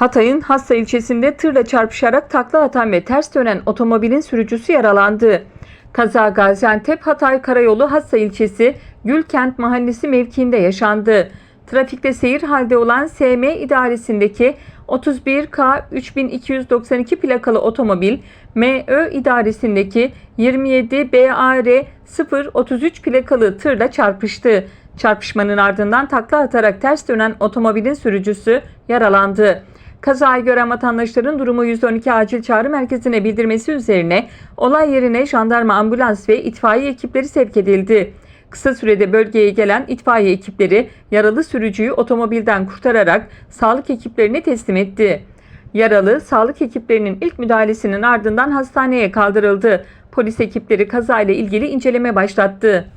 Hatay'ın Hassa ilçesinde tırla çarpışarak takla atan ve ters dönen otomobilin sürücüsü yaralandı. Kaza Gaziantep Hatay Karayolu Hassa ilçesi Gülkent Mahallesi mevkiinde yaşandı. Trafikte seyir halde olan SM idaresindeki 31K 3292 plakalı otomobil MÖ idaresindeki 27 BAR 033 plakalı tırla çarpıştı. Çarpışmanın ardından takla atarak ters dönen otomobilin sürücüsü yaralandı. Kazayı gören vatandaşların durumu 112 acil çağrı merkezine bildirmesi üzerine olay yerine jandarma, ambulans ve itfaiye ekipleri sevk edildi. Kısa sürede bölgeye gelen itfaiye ekipleri yaralı sürücüyü otomobilden kurtararak sağlık ekiplerine teslim etti. Yaralı sağlık ekiplerinin ilk müdahalesinin ardından hastaneye kaldırıldı. Polis ekipleri kazayla ilgili inceleme başlattı.